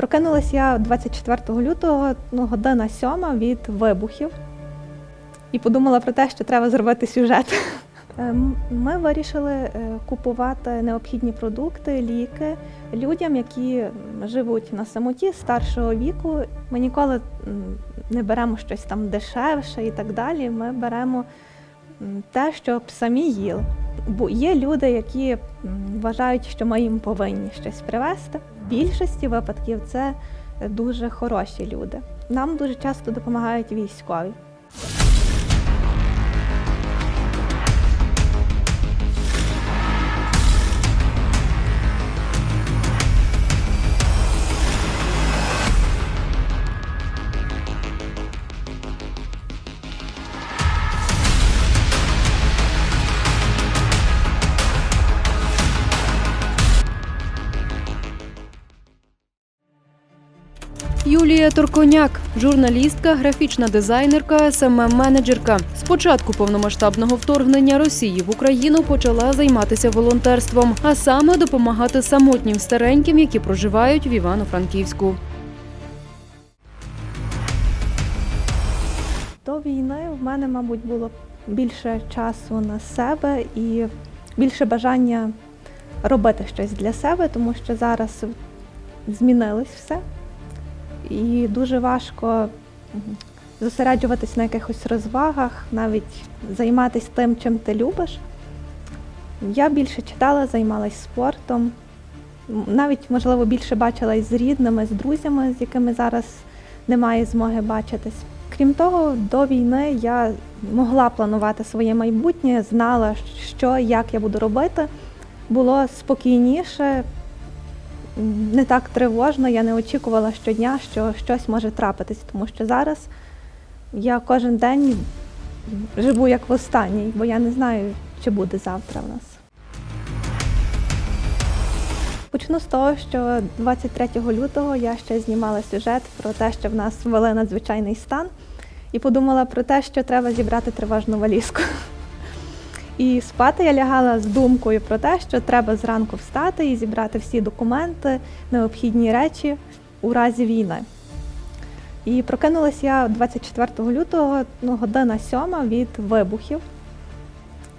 Прокинулась я 24 лютого, ну, година сьома від вибухів, і подумала про те, що треба зробити сюжет. Ем, Ми вирішили е, купувати необхідні продукти, ліки людям, які живуть на самоті старшого віку. Ми ніколи не беремо щось там дешевше і так далі. Ми беремо те, щоб самі їли. Бо є люди, які вважають, що ми їм повинні щось привезти. Більшості випадків це дуже хороші люди. Нам дуже часто допомагають військові. Юлія Торконяк, журналістка, графічна дизайнерка, smm менеджерка З початку повномасштабного вторгнення Росії в Україну почала займатися волонтерством, а саме допомагати самотнім стареньким, які проживають в Івано-Франківську. До війни в мене, мабуть, було більше часу на себе і більше бажання робити щось для себе, тому що зараз змінилось все. І дуже важко зосереджуватись на якихось розвагах, навіть займатися тим, чим ти любиш. Я більше читала, займалась спортом, навіть, можливо, більше бачилась з рідними, з друзями, з якими зараз немає змоги бачитись. Крім того, до війни я могла планувати своє майбутнє, знала, що як я буду робити. Було спокійніше, не так тривожно. Я не очікувала щодня, що щось може трапитись, тому що зараз я кожен день живу як в останній, бо я не знаю, чи буде завтра в нас. Почну з того, що 23 лютого я ще знімала сюжет про те, що в нас ввели надзвичайний стан, і подумала про те, що треба зібрати тривожну валізку. І спати я лягала з думкою про те, що треба зранку встати і зібрати всі документи, необхідні речі у разі війни. І прокинулась я 24 лютого, ну, година сьома від вибухів,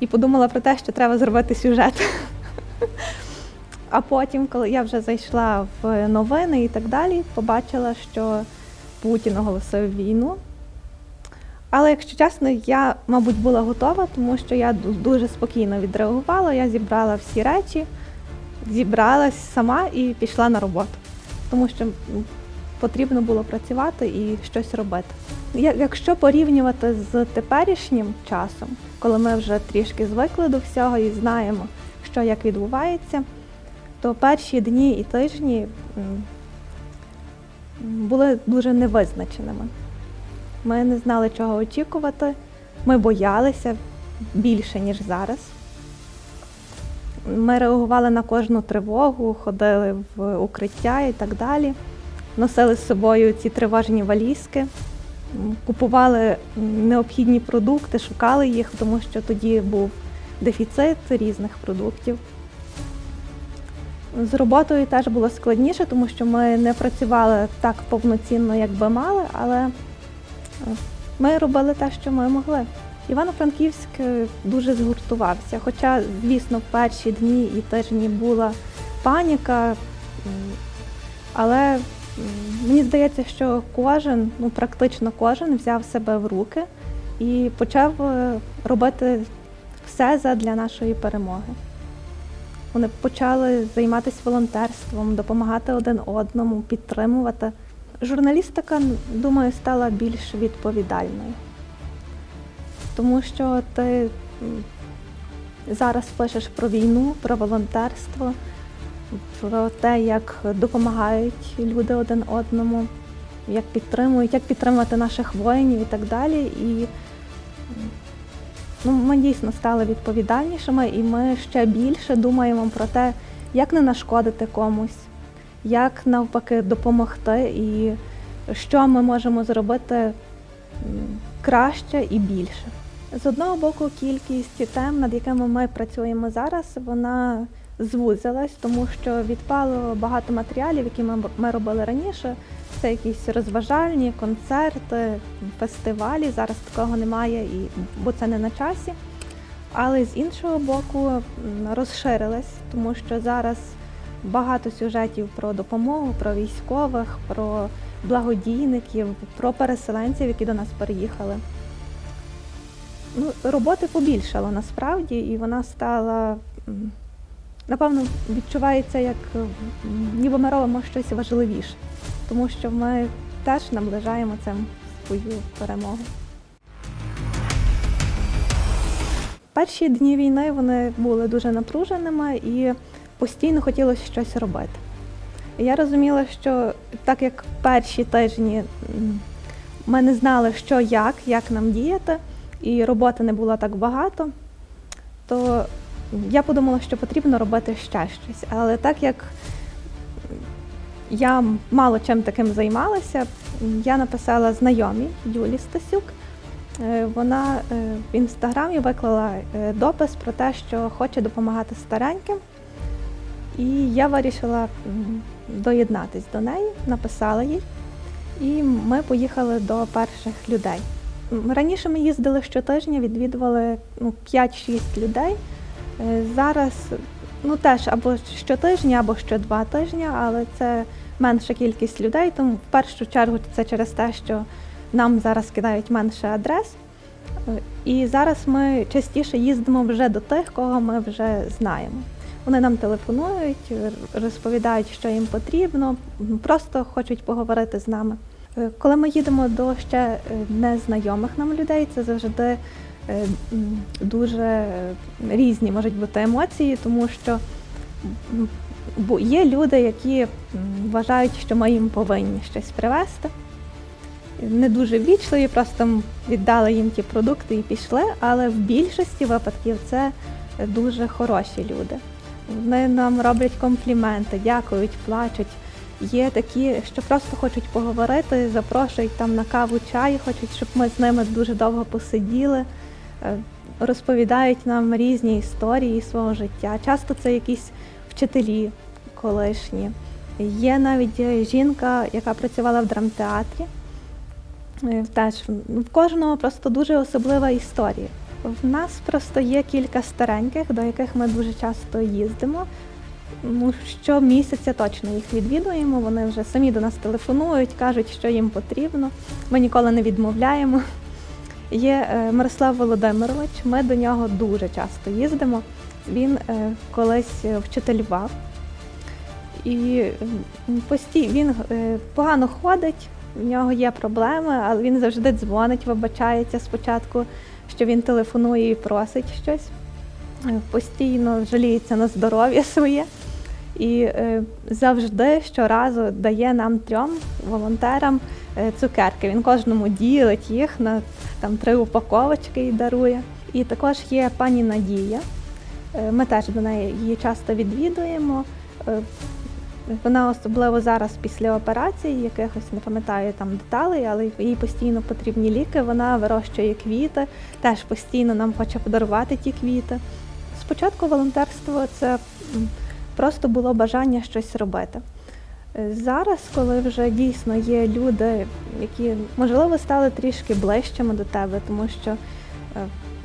і подумала про те, що треба зробити сюжет. А потім, коли я вже зайшла в новини і так далі, побачила, що Путін оголосив війну. Але, якщо чесно, я, мабуть, була готова, тому що я дуже спокійно відреагувала. Я зібрала всі речі, зібралась сама і пішла на роботу, тому що потрібно було працювати і щось робити. Якщо порівнювати з теперішнім часом, коли ми вже трішки звикли до всього і знаємо, що як відбувається, то перші дні і тижні були дуже невизначеними. Ми не знали, чого очікувати. Ми боялися більше, ніж зараз. Ми реагували на кожну тривогу, ходили в укриття і так далі. Носили з собою ці тривожні валізки, купували необхідні продукти, шукали їх, тому що тоді був дефіцит різних продуктів. З роботою теж було складніше, тому що ми не працювали так повноцінно, як би мали, але ми робили те, що ми могли. Івано-Франківськ е, дуже згуртувався. Хоча, звісно, в перші дні і тижні була паніка, але мені здається, що кожен, ну практично кожен взяв себе в руки і почав е, робити все задля нашої перемоги. Вони почали займатися волонтерством, допомагати один одному, підтримувати. Журналістика, думаю, стала більш відповідальною, тому що ти зараз пишеш про війну, про волонтерство, про те, як допомагають люди один одному, як підтримують, як підтримувати наших воїнів і так далі. І ну, ми дійсно стали відповідальнішими, і ми ще більше думаємо про те, як не нашкодити комусь, як навпаки допомогти, і що ми можемо зробити краще і більше. З одного боку, кількість тем, над якими ми працюємо зараз, вона звузилась, тому що відпало багато матеріалів, які ми, робили раніше. Це якісь розважальні, концерти, фестивалі. Зараз такого немає, і, бо це не на часі. Але з іншого боку розширилась, тому що зараз багато сюжетів про допомогу, про військових, про благодійників, про переселенців, які до нас переїхали. Ну, роботи побільшало насправді, і вона стала, напевно, відчувається, як ніби ми робимо щось важливіше, тому що ми теж наближаємо цим свою перемогу. Перші дні війни вони були дуже напруженими і постійно хотілося щось робити. І я розуміла, що так як перші тижні ми не знали, що як, як нам діяти, і роботи не було так багато, то я подумала, що потрібно робити ще щось. Але так як я мало чим таким займалася, я написала знайомій Юлі Стасюк. Е, Вона е, в інстаграмі виклала е, допис про те, що хоче допомагати стареньким. І я вирішила доєднатись до неї, написала їй, і ми поїхали до перших людей. Раніше ми їздили щотижня, відвідували ну, 5-6 людей. Е, Зараз ну, теж або щотижня, або що два тижні, але це менша кількість людей, тому в першу чергу це через те, що нам зараз кидають менше адрес. Е, І зараз ми частіше їздимо вже до тих, кого ми вже знаємо. Вони нам телефонують, розповідають, що їм потрібно, просто хочуть поговорити з нами. Е, Коли ми їдемо до ще е, незнайомих нам людей, це завжди е, дуже різні можуть бути емоції, тому що є люди, які вважають, що ми їм повинні щось привезти. Не дуже ввічливі, просто віддали їм ті продукти і пішли, але в більшості випадків це дуже хороші люди. Вони нам роблять компліменти, дякують, плачуть. Є такі, що просто хочуть поговорити, запрошують там на каву чай, хочуть, щоб ми з ними дуже довго посиділи, е, розповідають нам різні історії свого життя. Часто це якісь вчителі колишні. Є навіть жінка, яка працювала в драмтеатрі. Е, Теж в кожного просто дуже особлива історія. В нас просто є кілька стареньких, до яких ми дуже часто їздимо. Щомісяця точно їх відвідуємо. Вони вже самі до нас телефонують, кажуть, що їм потрібно. Ми ніколи не відмовляємо. Є е, Мирослав Володимирович, ми до нього дуже часто їздимо. Він е, колись е, вчителював. І постій, він погано ходить, в нього є проблеми, але він завжди дзвонить, вибачається спочатку, що він телефонує і просить щось. Е, Постійно жаліється на здоров'я своє. І е, завжди щоразу дає нам трьом волонтерам е, цукерки. Він кожному ділить їх на там три упаковочки і дарує. І також є пані Надія. Ми теж до неї її часто відвідуємо. Вона особливо зараз після операції, якихось не пам'ятаю там деталей, але їй постійно потрібні ліки. Вона вирощує квіти, теж постійно нам хоче подарувати ті квіти. Спочатку волонтерство це просто було бажання щось робити. Зараз, коли вже дійсно є люди, які можливо стали трішки ближчими до тебе, тому що е,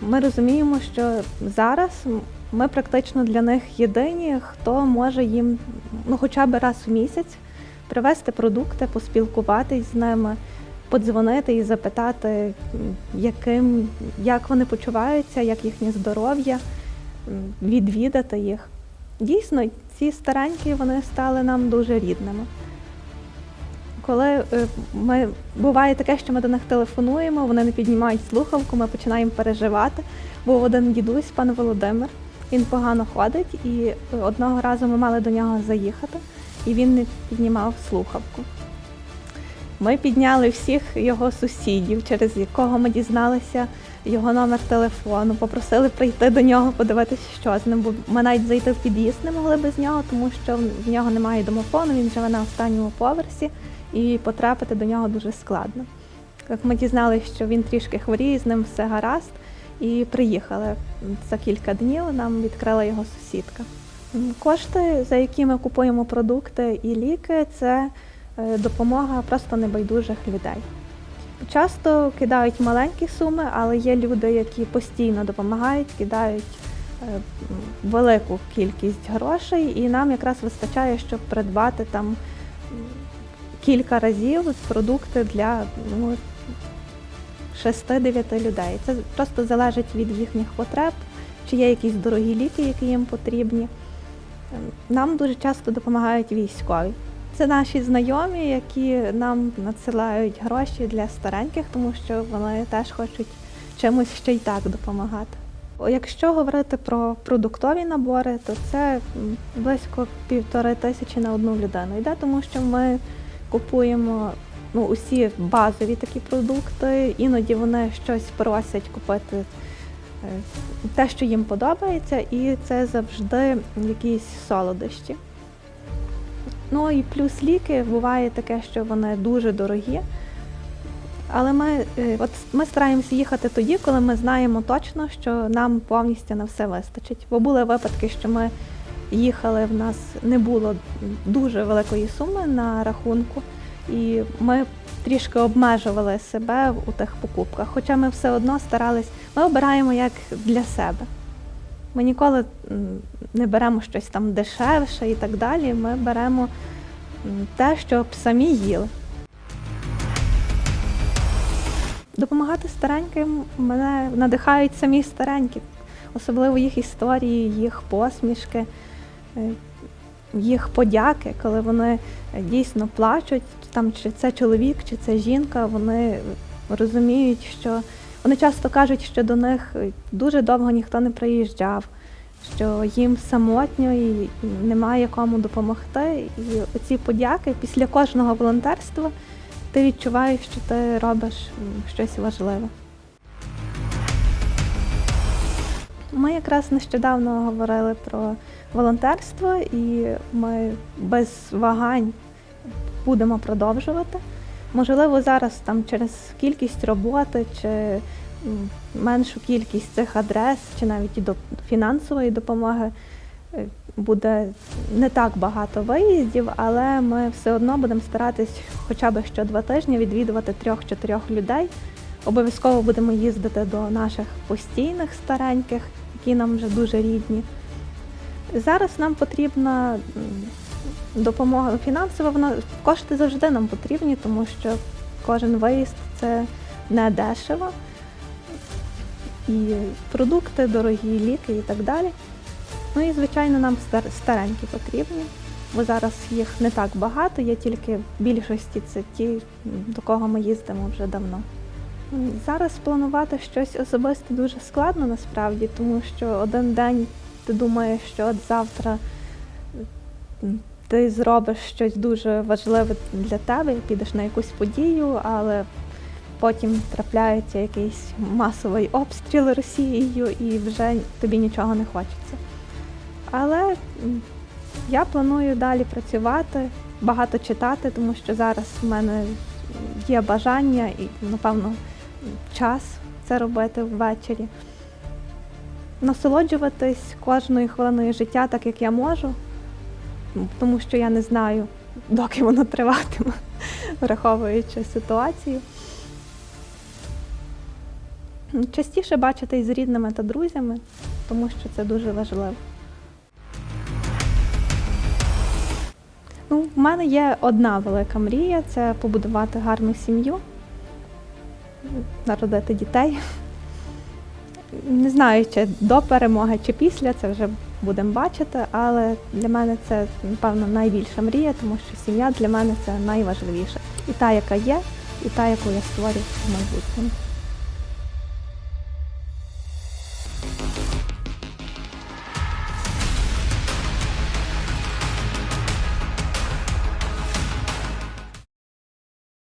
ми розуміємо, що зараз ми практично для них єдині, хто може їм ну, хоча б раз в місяць привезти продукти, поспілкуватись з ними, подзвонити і запитати, яким, як вони почуваються, як їхнє здоров'я, відвідати їх. Дійсно, ці старенькі вони стали нам дуже рідними. Коли е, ми буває таке, що ми до них телефонуємо, вони не піднімають слухавку, ми починаємо переживати. Був один дідусь, пан Володимир, він погано ходить, і одного разу ми мали до нього заїхати, і він не піднімав слухавку. Ми підняли всіх його сусідів, через якого ми дізналися його номер телефону, попросили прийти до нього, подивитися, що з ним. Бо ми навіть зайти в під'їзд не могли без нього, тому що в нього немає домофону, він живе на останньому поверсі, і потрапити до нього дуже складно. Як ми дізналися, що він трішки хворіє, з ним все гаразд, і приїхали за кілька днів. Нам відкрила його сусідка. Кошти, за які ми купуємо продукти і ліки, це е, допомога просто небайдужих людей. Часто кидають маленькі суми, але є люди, які постійно допомагають, кидають е, велику кількість грошей, і нам якраз вистачає, щоб придбати там кілька разів продукти для ну, 6-9 людей. Це просто залежить від їхніх потреб, чи є якісь дорогі ліки, які їм потрібні. Ем, Нам дуже часто допомагають військові. Це наші знайомі, які нам надсилають гроші для стареньких, тому що вони теж хочуть чимось ще й так допомагати. Якщо говорити про продуктові набори, то це близько півтори тисячі на одну людину йде, тому що ми купуємо ну, усі базові такі продукти, іноді вони щось просять купити е, те, що їм подобається, і це завжди якісь солодощі. Ну і плюс ліки буває таке, що вони дуже дорогі. Але ми, е, от ми стараємося їхати тоді, коли ми знаємо точно, що нам повністю на все вистачить. Бо були випадки, що ми їхали, в нас не було дуже великої суми на рахунку, і ми трішки обмежували себе у тих покупках. Хоча ми все одно старались, ми обираємо як для себе. Ми ніколи не беремо щось там дешевше і так далі. Ми беремо те, щоб самі їли. Допомагати стареньким мене надихають самі старенькі, особливо їх історії, їх посмішки, е, їх подяки, коли вони е, дійсно плачуть, там чи це чоловік, чи це жінка, вони розуміють, що вони часто кажуть, що до них дуже довго ніхто не приїжджав, що їм самотньо і немає кому допомогти. І оці подяки після кожного волонтерства ти відчуваєш, що ти робиш щось важливе. Ми якраз нещодавно говорили про волонтерство, і ми без вагань будемо продовжувати. Можливо, зараз там через кількість роботи чи меншу кількість цих адрес, чи навіть і до фінансової допомоги е, буде не так багато виїздів, але ми все одно будемо старатись хоча б що два тижні відвідувати трьох-чотирьох людей. Обов'язково будемо їздити до наших постійних стареньких, які нам вже дуже рідні. Зараз нам потрібна допомога фінансова, вона кошти завжди нам потрібні, тому що кожен виїзд це не дешево. І продукти, дорогі ліки і так далі. Ну і звичайно нам старенькі потрібні, бо зараз їх не так багато, є тільки в більшості це ті, до кого ми їздимо вже давно. Зараз планувати щось особисте дуже складно насправді, тому що один день ти думаєш, що от завтра ти зробиш щось дуже важливе для тебе, підеш на якусь подію, але потім трапляється якийсь масовий обстріл Росією і вже тобі нічого не хочеться. Але я планую далі працювати, багато читати, тому що зараз в мене є бажання і, напевно, час це робити ввечері. Насолоджуватись кожною хвилиною життя так, як я можу, тому що я не знаю, доки воно триватиме, враховуючи ситуацію. Частіше бачитись з рідними та друзями, тому що це дуже важливо. Ну, в мене є одна велика мрія це побудувати гарну сім'ю, народити дітей. Не знаю, чи до перемоги, чи після, це вже будемо бачити, але для мене це, напевно, найбільша мрія, тому що сім'я для мене це найважливіше. І та, яка є, і та, яку я створю в майбутньому.